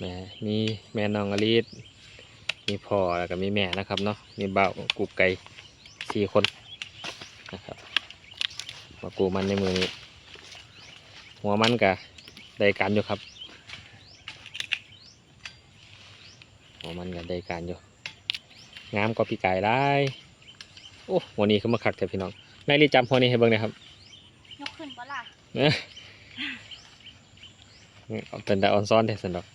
แม่มีแม่น้องอลิสมีพ่อแล้วก็มีแม่นะครับเนาะมีบ่าวกูไก่สี่คนนะครับมากูมันในมือนี้หัวมันกะได้การอยู่ครับ หัวมันกะได้การอยู่งามกว่าปีกายได้โอ้วันนี้คือมาคักแต่พี่น้องแม่รีจำหัวนี้ให้เบิ่งหนะครับยกขึ้นปะล่ะเอ้ยเอาเป็นแต่ออนซ้อนเด้สันดอก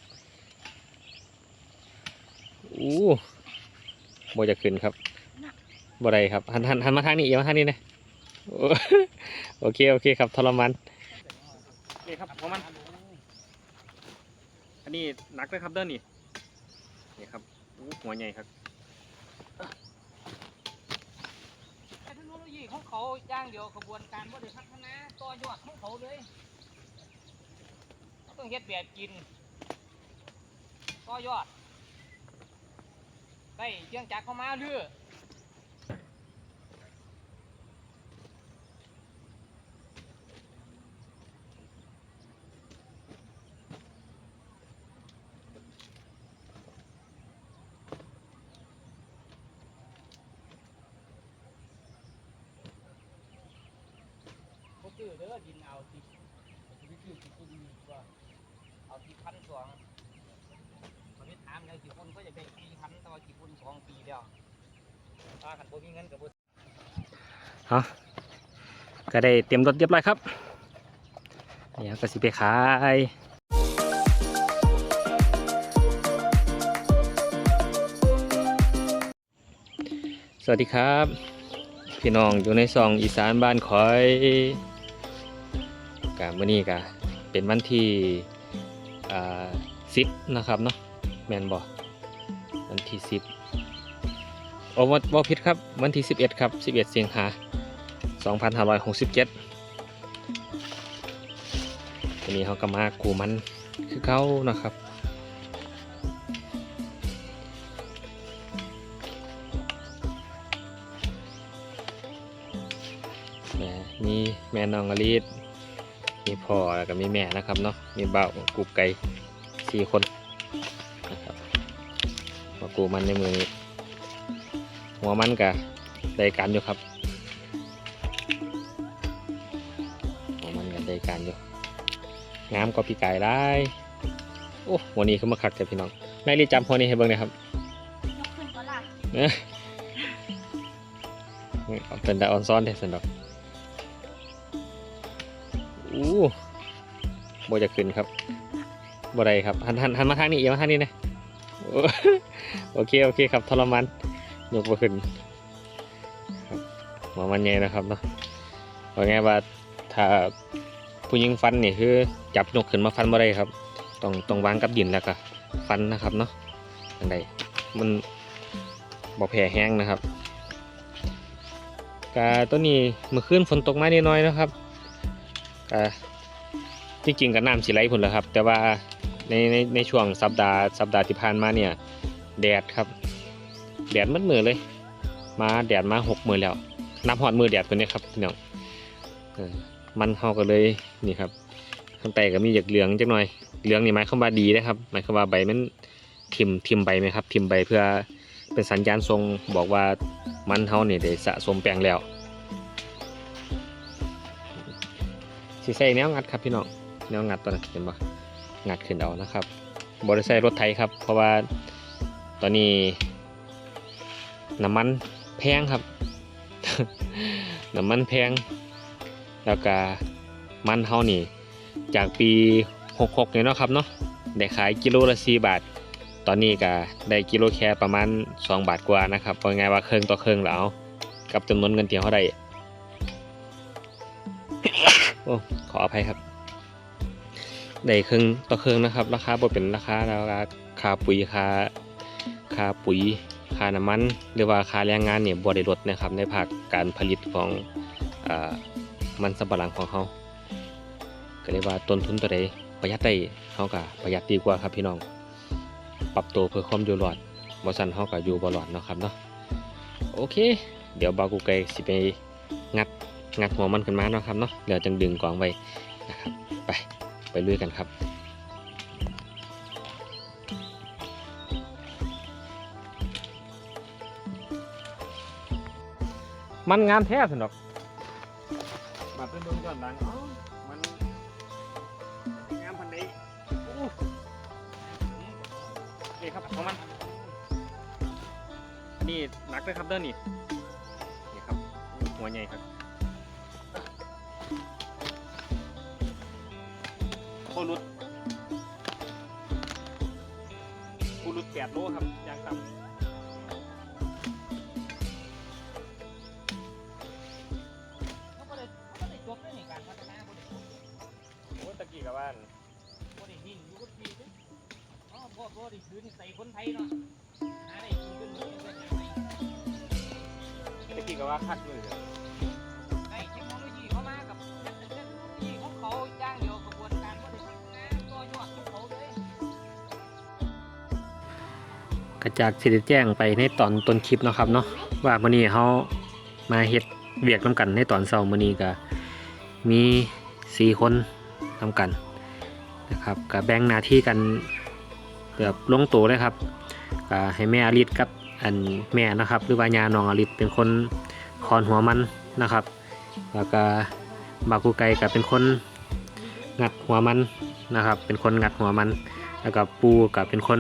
อู้บ่จะขึ้นครับบ่ได้ครับหันหันหันมาทางนี้เอียวมาทางนี้นะโอ้โอเคโอเคครับทรมานนี่ครับหัวมันอันนี้หนักเลยครับเด้อนี่นี่ครับอู้หัวใหญ่ครับเทคโนโลยีของเขาอย่างเดียวขบวนการว่าได้พัฒนาต่อยอดของเขาเลยเขาต้องเฮ็ดแบบกินต่อยอด ได้เครื่องจักรเข้ามาเรือก็คือเด้อดินเอาติวิธีที่คุณมีว่าเอาที่พันสอง ถามเลยกี่คนก็จะได้ปีพันต่อกี่คนสองปีแล้วถ้าขันบ่มีเงินกับบ่เอาก็ได้เตรียมรถเรียบร้อยครับเดี๋ยก็สิไปขายสวัสดีครับ พี่น้องอยู่ในซองอีสานบ้านคอยกะมื้อนี้กะเป็นวันที่สิบนะครับเนาะ แมนบอวันที่สิบโอ้ว่าว่าผิดครับ วันที่สิบเอ็ดครับสิบเอ็ดสิงหาสองพันห้าร้อยหกสิบเจ็ดวันนี้เขาก็มากูมันคือเขานะครับแม่มีแม่น้องอลิสมีพ่อแล้วก็มีแม่นะครับเนาะมีเบ่าวกูไก่สี่คน มากูมันในมือนี้หัวมันกะได้การอยู่ครับหัวมันกันได้การอยู่งามกว่าปีกายได้โอ้วันนี้คือมาคักแต่พี่น้องแม่รีจำหัวนี้ให้เบิ่งหนะครับยกขึ้นปะล่ะเอ้ยเอาเป็นแต่ออนซ้อนเด้สันดอกอู้บ่จะขึ้นครับบ่ได้ครับหันหันหันมาทางนี้เอียวมาทางนี้นะ โอเค โอเคครับทรมานยกบ่ขึ้นครับหัวมันใหญ่นะครับเนาะว่าไงว่าถ้าผู้หญิงฟันนี่คือ จับยกขึ้นมาฟันบ่ได้ครับ ต้องต้องวางกับดินแล้วก็ฟันนะครับเนาะอันใดมันบ่แผ่แห้งนะครับกาตัวนี้เมื่อคืนฝนตกมานิดน้อยนะครับกาจริงๆกับน้ำสีไหลผลแล้วครับ แต่ว่า ในในในช่วงสัปดาห์สัปดาห์ที่ผ่านมาเนี่ยแดดครับ แดดมัดมือเลย มาแดดมาหกมือแล้วนับหอดมือแดดตัวนี้ครับพี่น้องมันเขาก็เลยนี่ครับข้างใต้ก็มีหยากเหลืองจักหน่อยเหลืองนี่หมายความว่าดีนะครับหมายความว่าใบมันทิมทิมใบไหมครับทิมใบเพื่อเป็นสัญญาณทรงบอกว่ามันเฮานี่ได้สะสมแปลงแล้วสิใส่แนวงัดครับพี่น้องแนวงัดตัวนั้นเห็นบ่ งัดขึ้นเอานะครับบริใช้รถไถครับ เพราะว่าตอนนี้น้ำมันแพงครับ น้ำมันแพง แล้วก็มันเฮานี่ จากปี66เนี่ยเนาะครับเนาะได้ขายกิโลละ4บาท ตอนนี้ก็ได้กิโลแคร์ประมาณ 2 บาทกว่านะครับเพราะไงว่าเครื่องต่อเครื่องแล้วกับจำนวนเงินเที่ยวเขาได้โอ้ขออภัยครับ ได้เครื่องต่อเครื่องนะครับ ราคาบ่เป็นราคาราคาค่าปุ๋ยค่าค่าปุ๋ยค่าน้ำมัน หรือว่าค่าแรงงานเนี่ยบ่ได้ลดนะครับในภาคการผลิตของอมันสำปะหลังของเขาก็เลยว่าต้นทุนตัวใดประหยัดได้เขาก็ประหยัดดีกว่าครับพี่น้อง ปรับตัวเพื่อความอยู่รอดบอสันเฮาก็อยู่บ่รอดเนาะครับเนาะโอเค เดี๋ยวบากูไกสิไปงัดงัดหัวมันขึ้นมาเนาะครับเนาะเดี๋ยวจังดึงกองไว้นะครับไป ไปเรื่อยกันครับ มันงามแท้สนอกมาเพื่อนดูก่อนดังมันงามพันนี้นี่ครับของมัน นี่หนักเลยครับเด้อนี่นี่ครับหัวใหญ่ครับ โครุดโครุดแปดโลครับยางต่ำจบด้ในการพัฒนาบ่ได้จบโอ้ตะกี้กับบ้านบ่ได้หินอยู่กับที่เด้ออ๋อบ่บ่ได้คืนใส่คนไทยเนาะหาได้กินขึ้นมือเพิ่นตะกี้กับว่าคักเลย กระจากสิได้แจ้งไปในตอนต้นคลิปเนาะครับเนาะว่ามื้อนี้เฮามาเฮ็ดเวียกนํกันในตอนเช้ามื้อนี้ก็มีสี่คนนํกันนะครับก็แบ่งหน้าที่กันเกือบลงตัวเลยครับก็ให้แม่อลิศกับอันแม่นะครับหรือว่าญาน้องอลิศเป็นคนคอนหัวมันนะครับ แล้วก็บากูไก่ก็เป็นคนงัดหัวมันนะครับ เป็นคนงัดหัวมัน แล้วก็ปูก็เป็นคน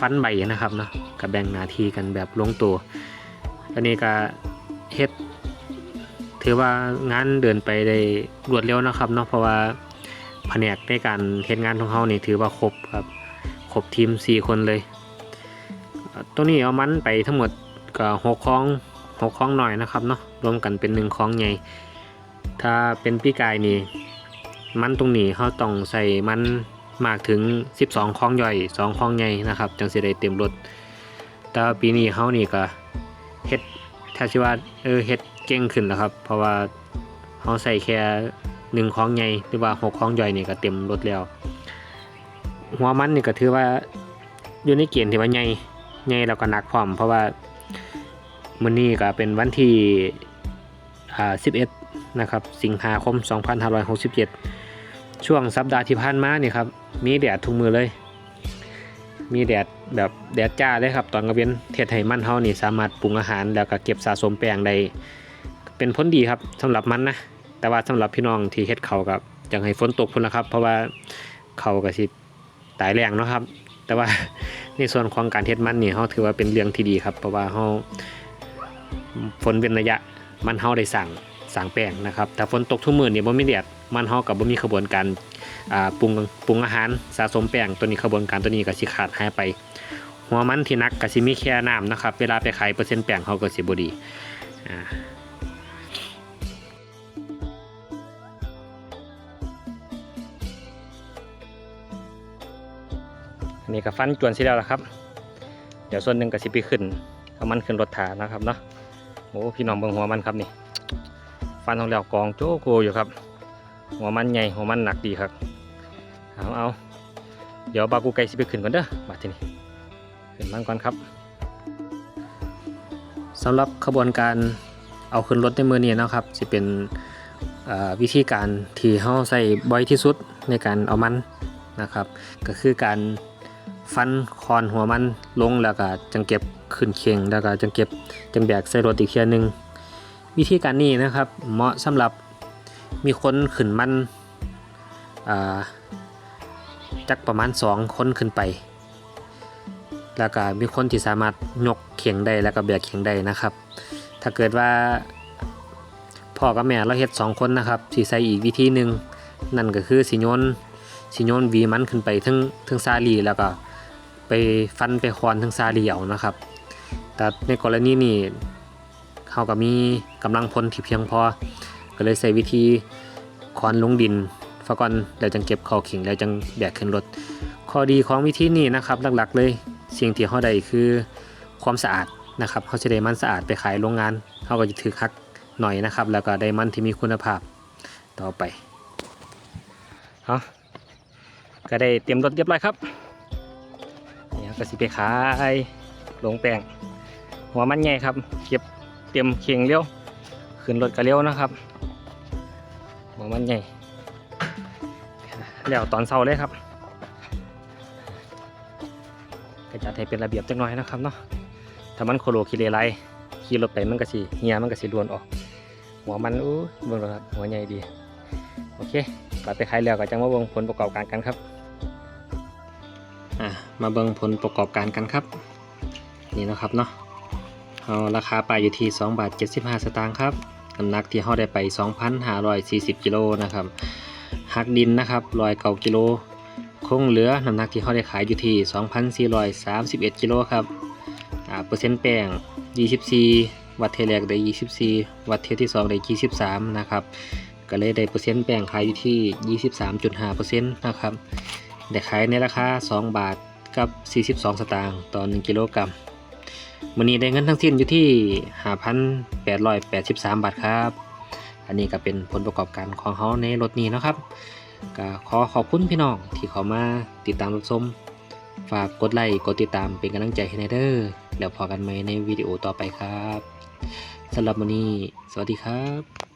ฟันใบนะครับเนาะกับแบ่งหน้าที่กันแบบลงตัวอันนี้ก็เฮ็ดถือว่างานเดินไปได้รวดเร็วนะครับเนาะเพราะว่าแผนกในการเฮ็ดงานของเขานี่ถือว่าครบครับครบทีม 4 คนเลย ตัวนี้เอามันไปทั้งหมดก็หกคล้องหกคล้องหน่อยนะครับเนาะรวมกันเป็นหนึ่งคล้องใหญ่ถ้าเป็นปีกายนี่มันตรงนี้เขาต้องใส่มัน มากถึง 12คลองย่อย2คลองใหญ่นะครับจังสิได้เต็มรถแต่ปีนี้เฮานี่ก็เฮ็ดถ้าสิว่าเออเฮ็ดเก่งขึ้นแล้วครับ เพราะว่าเฮาใส่แค่1คลองใหญ่หรือว่า6คลองย่อยนี่ก็เต็มรถแล้วหัวมันนี่ก็ถือว่าอยู่ในเกณฑ์ที่ว่าใหญ่ใหญ่แล้วก็หนักพร้อม เพราะว่ามื้อนี้ก็เป็นวันที่อ่า11นะครับสิงหาคม 2567 ช่วงสัปดาห์ที่ผ่านมาเนี่ยครับ มีแดดทุกมือเลย มีแดดแบบแดดจ้าเลยครับ ตอนกระเวียนเทศไห้มันเฮานี่สามารถปรุงอาหารแล้วก็เก็บสะสมแป้งได้เป็นผลดีครับสำหรับมันนะแต่ว่าสำหรับพี่น้องที่เฮ็ดเขากับอยากให้ฝนตกพุ่นละครับ เพราะว่าเขาก็สิตายแรงเนาะครับ แต่ว่าในส่วนของการเฮ็ดมันนี่เฮาถือว่าเป็นเรื่องที่ดีครับ เพราะว่าเฮาฝนเป็นระยะมันเฮาได้สั่งสั่งแป้งนะครับถ้าฝนตกทุกมื้อนี่บ่มีแดดมันเฮากับบ่มีขบวนการ ปรุงปรุงอาหารสะสมแป้งตัวนี้ขบวนการตัวนี้ก็สิขาดหายไป หัวมันที่นักก็สิมีแค่น้ำนะครับ เวลาไปขายเปอร์เซ็นต์แป้งเขาก็สิบดีอ่าอันนี้ก็ฟันจวนสิแล้วละครับ เดี๋ยวส่วนหนึ่งก็สิไปขึ้นเอามันขึ้นรถถานะครับเนาะโอ้พี่น้องเบิ่งหัวมันครับนี่ ฟันของแล้วกองโจโกอยู่ครับ หัวมันใหญ่หัวมันหนักดีครับเอาเอาเดี๋ยวบากูไก่สิไปขึ้นก่อนเด้อมาทีนี้ขึ้นมันก่อนครับสำหรับขบวนการเอาขึ้นรถในมือนี้นะครับจะเป็นวิธีการที่เฮาใส่บ่อยที่สุดในการเอามันนะครับ ก็คือการฟันคอนหัวมันลงแล้วก็จังเก็บขึ้นเคียงแล้วก็จังเก็บจังแบกใส่รถอีกเทียหนึงวิธีการนี้นะครับเหมาะสำหรับ มีคนขึ้นมันอ่าจักประมาณสองคนขึ้นไป แล้วก็มีคนที่สามารถยกเขียงได้แล้วก็แบกเขียงได้นะครับ ถ้าเกิดว่าพ่อกับแม่เราเฮ็ดสองคนนะครับสีใส่อีกวิธีหนึ่งนั่นก็คือสิโยนสิโยนวีมันขึ้นไปถึงถึงซาลีแล้วก็ไปฟันไปคอนถึงซาลีเอานะครับ แต่ในกรณีนี้เขาก็มีกำลังพลที่เพียงพอ เลยใช้วิธีค้อนลงดินฟะก่อนแล้วจังเก็บเข้าขิงแล้วจังแบกขึ้นรถ ข้อดีของวิธีนี้นะครับหลักๆ เลยสิ่งที่เขาได้คือความสะอาดนะครับเขาจะได้มันสะอาดไปขายโรงงานเขาก็จะถือคักหน่อยนะครับ แล้วก็ได้มันที่มีคุณภาพต่อไปเอาก็ได้เตรียมรถเรียบร้อยครับเนี่ยก็สิไปขายลงแป้งหัวมันใหญ่ครับ เก็บเตรียมเคียงเลี้ยวขึ้นรถกระเลี้ยวนะครับ มันใหญ่แล้วตอนเช้าเลยครับก็จัดให้เป็นระเบียบจักหน่อยนะครับเนาะถ้ามันโคโลคิเลไรขี่รถไปมันก็สิเหียมันก็สิล้วนออก หัวมันอู้เบิ่งครับหัวใหญ่ดี โอเคกลับไปขายแล้วก็จังมาเบิ่งผลประกอบการกันครับอะมาเบิ่งผลประกอบการกันครับ นี่นะครับเนาะเอาราคาปลาอยู่ที่2บาท75 สตางค์ครับ น้ำหนักที่เฮาได้ไป 2,540 กิโลนะครับหักดินนะครับ109กิโล คงเหลือน้ำหนักที่เฮาได้ขายอยู่ที่ 2,431 กิโลครับอ่าเปอร์เซ็นต์แป้ง 24 วัดเทแรกได้ 24 วัดเทที่ 2 ได้ 23 นะครับก็เลยได้เปอร์เซ็นต์แป้งขายอยู่ที่ 23.5%นะครับได้ขายในราคา 2 บาทกับ 42 สตางค์ต่อ 1 กิโลกรัม วันนี้ได้เงินทั้งสิ้นอยู่ที่ 5,883 บาทครับ อันนี้ก็เป็นผลประกอบการของเขาในรถนี้นะครับก็ขอขอบคุณพี่น้องที่เขามาติดตามรับชมฝากกดไลค์กดติดตามเป็นกำลังใจให้ในเด้อแล้วพอกันไหมในวิดีโอต่อไปครับสำหรับวันนี้ สวัสดีครับ